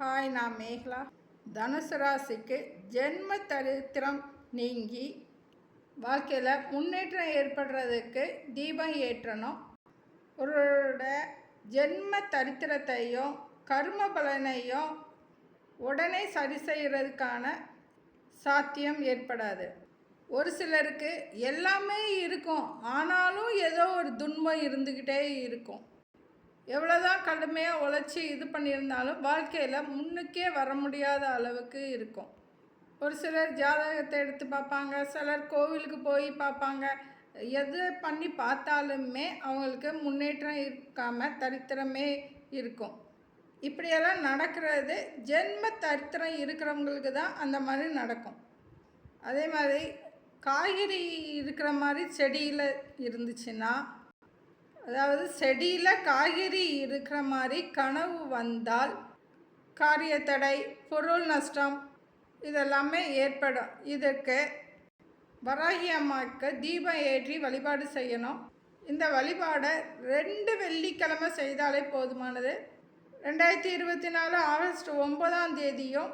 Hi நான் மேகலா. தனுசு ராசிக்கு ஜென்ம தரித்திரம் நீங்கி வாழ்க்கையில் முன்னேற்றம் ஏற்படுறதுக்கு தீபம் ஏற்றணும். ஒருவரோட ஜென்ம தரித்திரத்தையும் கர்ம பலனையும் உடனே சரி செய்கிறதுக்கான சாத்தியம் ஏற்படாது. ஒரு சிலருக்கு எல்லாமே இருக்கும். ஆனாலும் ஏதோ ஒரு துன்பம் இருந்துக்கிட்டே இருக்கும். எவ்வளோதான் கடுமையாக உழைச்சி இது பண்ணியிருந்தாலும் வாழ்க்கையில் முன்னுக்கே வர முடியாத அளவுக்கு இருக்கும். ஒரு சிலர் ஜாதகத்தை எடுத்து பார்ப்பாங்க சிலர் கோவிலுக்கு போய் பார்ப்பாங்க. எது பண்ணி பார்த்தாலுமே அவங்களுக்கு முன்னேற்றம் இருக்காமல் தரித்திரமே இருக்கும். இப்படியெல்லாம் நடக்கிறது ஜென்ம தரித்திரம் இருக்கிறவங்களுக்கு தான் அந்த மாதிரி நடக்கும். அதே மாதிரி காய்கறி இருக்கிற மாதிரி செடியில் இருந்துச்சுன்னா அதாவது செடியில் காய்கறி இருக்கிற மாதிரி கனவு வந்தால் காரியத்தடை பொருள் நஷ்டம் இதெல்லாமே ஏற்படும். இதற்கு வராகி அம்மாவுக்கு தீபம் ஏற்றி வழிபாடு செய்யணும். இந்த வழிபாடை ரெண்டு வெள்ளிக்கிழமை செய்தாலே போதுமானது. ரெண்டாயிரத்தி இருபத்தி நாலு ஆகஸ்ட் ஒன்பதாம் தேதியும்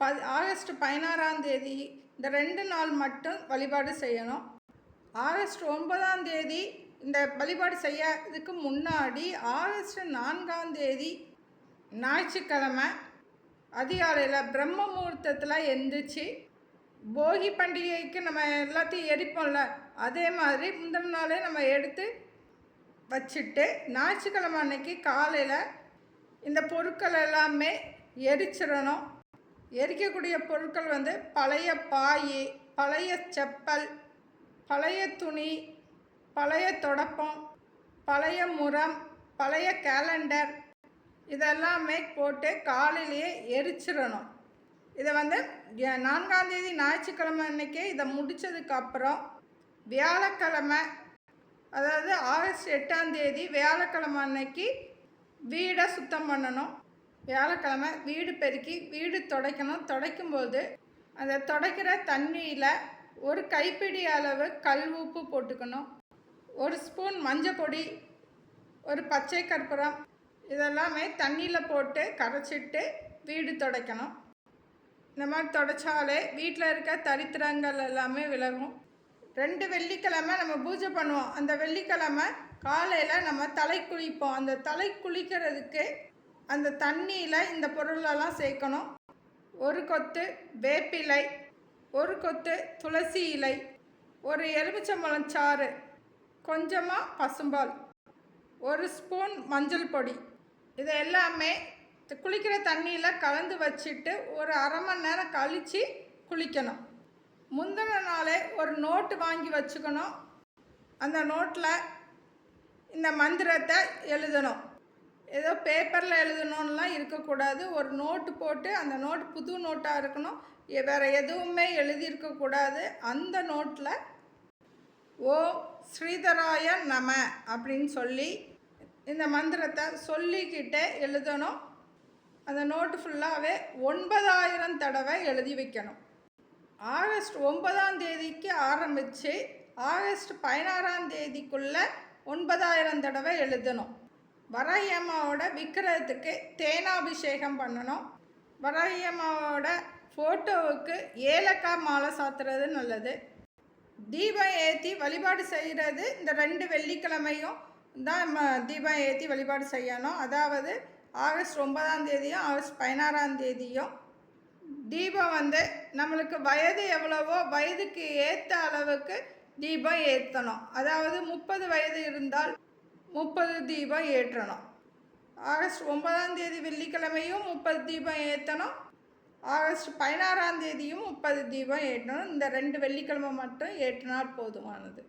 ப ஆகஸ்ட் பதினாறாம் தேதி இந்த ரெண்டு நாள் மட்டும் வழிபாடு செய்யணும். ஆகஸ்ட் ஒன்பதாம் தேதி இந்த வழிபாடு செய்யறதுக்கு முன்னாடி ஆகஸ்ட் நான்காம் தேதி ஞாயிற்றுக்கிழமை அதிகாலையில் பிரம்ம முகூர்த்தத்தில் எந்திரிச்சு போகி பண்டிகைக்கு நம்ம எல்லாத்தையும் எரிப்போம்ல அதே மாதிரி முந்தின நாளே நம்ம எடுத்து வச்சுட்டு ஞாயிற்றுக்கிழமை அன்னைக்கு காலையில் இந்த பொருட்கள் எல்லாமே எரிச்சிடணும். எரிக்கக்கூடிய பொருட்கள் வந்து பழைய பாய் பழைய செப்பல் பழைய துணி பழைய தொடப்பம் பழைய முறம் பழைய கேலண்டர் இதெல்லாமே போட்டு காலையிலேயே எரிச்சிடணும். இதை வந்து நான்காம் தேதி ஞாயிற்றுக்கிழமை அன்னைக்கே இதை முடித்ததுக்கப்புறம் வியாழக்கிழமை அதாவது ஆகஸ்ட் எட்டாம் தேதி வியாழக்கிழமை அன்னைக்கு வீடை சுத்தம் பண்ணணும். வியாழக்கிழமை வீடு பெருக்கி வீடு துடைக்கணும். துடைக்கும்போது அந்த துடைக்கிற தண்ணியில் ஒரு கைப்பிடி அளவு கல் உப்பு போட்டுக்கணும். ஒரு ஸ்பூன் மஞ்சள் பொடி ஒரு பச்சை கற்பூரம் இதெல்லாமே தண்ணியில் போட்டு கரைச்சிட்டு வீடு துடைக்கணும். இந்த மாதிரி துடைச்சாலே வீட்டில் இருக்க தரித்திரங்கள் எல்லாமே விலகும். ரெண்டு வெள்ளிக்கிழமை நம்ம பூஜை பண்ணுவோம். அந்த வெள்ளிக்கிழமை காலையில் நம்ம தலை குளிப்போம். அந்த தலை குளிக்கிறதுக்கு அந்த தண்ணியில் இந்த பொருளெல்லாம் சேர்க்கணும். ஒரு கொத்து வேப்பிலை ஒரு கொத்து துளசி இலை ஒரு எலுமிச்சம்பழம் சாறு கொஞ்சமாக பசும்பால் ஒரு ஸ்பூன் மஞ்சள் பொடி. இதை எல்லாமே குளிக்கிற தண்ணியில் கலந்து வச்சுட்டு ஒரு அரை மணி நேரம் கழித்து குளிக்கணும். முந்தின நாளே ஒரு நோட்டு வாங்கி வச்சுக்கணும். அந்த நோட்டில் இந்த மந்திரத்தை எழுதணும். ஏதோ பேப்பரில் எழுதணும்லாம் இருக்கக்கூடாது. ஒரு நோட்டு போட்டு அந்த நோட்டு புது நோட்டாக இருக்கணும். வேறு எதுவுமே எழுதியிருக்கக்கூடாது. அந்த நோட்டில் ஓம் ஸ்ரீதராய நம அப்படின்னு சொல்லி இந்த மந்திரத்தை சொல்லிக்கிட்டே எழுதணும். அந்த நோட்டு ஃபுல்லாகவே ஒன்பதாயிரம் தடவை எழுதி வைக்கணும். ஆகஸ்ட் ஒன்பதாம் தேதிக்கு ஆரம்பித்து ஆகஸ்ட் பதினாறாம் தேதிக்குள்ளே ஒன்பதாயிரம் தடவை எழுதணும். வராகி விக்கிரகத்துக்கு தேனாபிஷேகம் பண்ணணும். வராகி ஃபோட்டோவுக்கு ஏலக்காய் மாலை சாத்துறது நல்லது. தீபம் ஏற்றி வழிபாடு செய்கிறது இந்த ரெண்டு வெள்ளிக்கிழமையும் தான் நம்ம தீபம் ஏற்றி வழிபாடு செய்யணும். அதாவது ஆகஸ்ட் ஒன்பதாம் தேதியும் ஆகஸ்ட் பதினாறாம் தேதியும் தீபம் வந்து நம்மளுக்கு வயது எவ்வளவோ வயதுக்கு ஏற்ற அளவுக்கு தீபம் ஏற்றணும் அதாவது முப்பது வயது இருந்தால் முப்பது தீபம் ஏற்றணும். ஆகஸ்ட் ஒன்பதாம் தேதி வெள்ளிக்கிழமையும் முப்பது தீபம் ஏற்றணும் ஆகஸ்ட் பதினாறாம் தேதியும் முப்பது தீபம் ஏற்றணும். இந்த ரெண்டு வெள்ளிக்கிழமை மட்டும் ஏற்றினால் போதுமானது.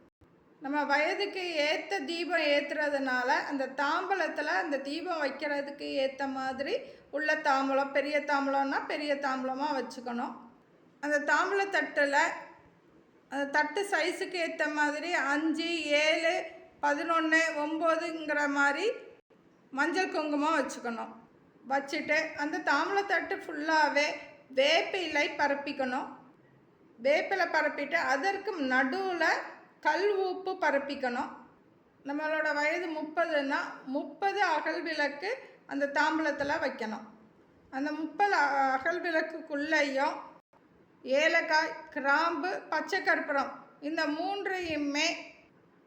நம்ம வயதுக்கு ஏற்ற தீபம் ஏற்றுறதுனால அந்த தாம்பலத்தில் அந்த தீபம் வைக்கிறதுக்கு ஏற்ற மாதிரி உள்ள தாம்பலம் பெரிய தாம்பலம்னா பெரிய தாம்பலமாக வச்சுக்கணும். அந்த தாம்பல தட்டில் அந்த தட்டு சைஸுக்கு ஏற்ற மாதிரி அஞ்சு ஏழு பதினொன்று ஒம்போதுங்கிற மாதிரி மஞ்சள் குங்குமம் வச்சுக்கணும். வச்சுட்டு அந்த தாம்பலத்தட்டு ஃபுல்லாகவே வேப்பிலை பரப்பிக்கணும். வேப்பிலை பரப்பிட்டு அதற்கு நடுவில் கல் உப்பு பரப்பிக்கணும். நம்மளோட வயது முப்பதுன்னா முப்பது அகல் விளக்கு அந்த தாம்பலத்தில் வைக்கணும். அந்த முப்பது அ- அகல் விளக்குக்குள்ளேயும் ஏலக்காய் கிராம்பு பச்சை கற்பூரம் இந்த மூன்றையுமே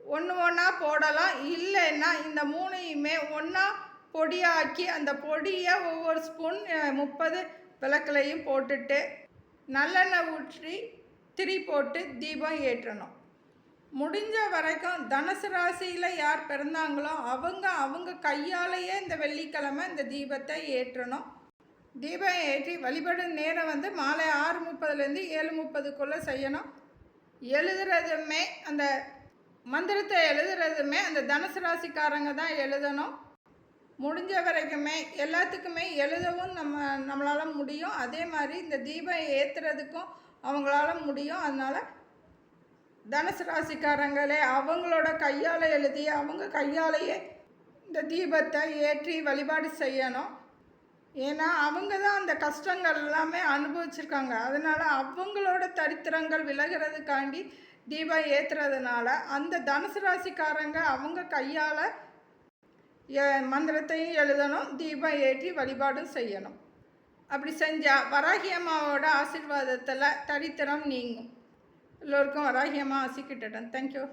ஒன்று ஒன்றா போடலாம். இல்லைன்னா இந்த மூணையுமே ஒன்றா பொடியாக்கி அந்த பொடியை ஒவ்வொரு ஸ்பூன் முப்பது விளக்குலையும் போட்டுட்டு நல்லெண்ணெய் ஊற்றி திரி போட்டு தீபம் ஏற்றணும். முடிஞ்ச வரைக்கும் தனுசு ராசியில் யார் பிறந்தாங்களோ அவங்க அவங்க கையாலேயே இந்த வெள்ளிக்கிழமை இந்த தீபத்தை ஏற்றணும். தீபம் ஏற்றி வழிபடும் நேரம் வந்து மாலை ஆறு முப்பதுலேருந்து ஏழு முப்பதுக்குள்ளே செய்யணும். எழுதுறதுமே அந்த மந்திரத்தை எழுதுறதுமே அந்த தனுசு ராசிக்காரங்க தான் எழுதணும். முடிஞ்ச வரைக்குமே எல்லாத்துக்குமே எழுதவும் நம்ம நம்மளால் முடியும். அதே மாதிரி இந்த தீபம் ஏற்றுறதுக்கும் அவங்களால முடியும். அதனால் தனுசு ராசிக்காரங்களே அவங்களோட கையால் எழுதி அவங்க கையாலேயே இந்த தீபத்தை ஏற்றி வழிபாடு செய்யணும். ஏன்னா அவங்க தான் அந்த கஷ்டங்கள் எல்லாமே அனுபவிச்சிருக்காங்க. அதனால் அவங்களோட தரித்திரங்கள் விலகிறதுக்காண்டி தீபம் ஏற்றுறதுனால அந்த தனுசு ராசிக்காரங்க அவங்க கையால் மந்திரத்தையும் எழுதணும் தீபம் ஏற்றி வழிபாடும் செய்யணும். அப்படி செஞ்சால் வராகி அம்மாவோட ஆசீர்வாதத்தில் தரித்திரம் நீங்கும். எல்லோருக்கும் வராகி அம்மா ஆசிக்கிட்டேன் தேங்க்யூ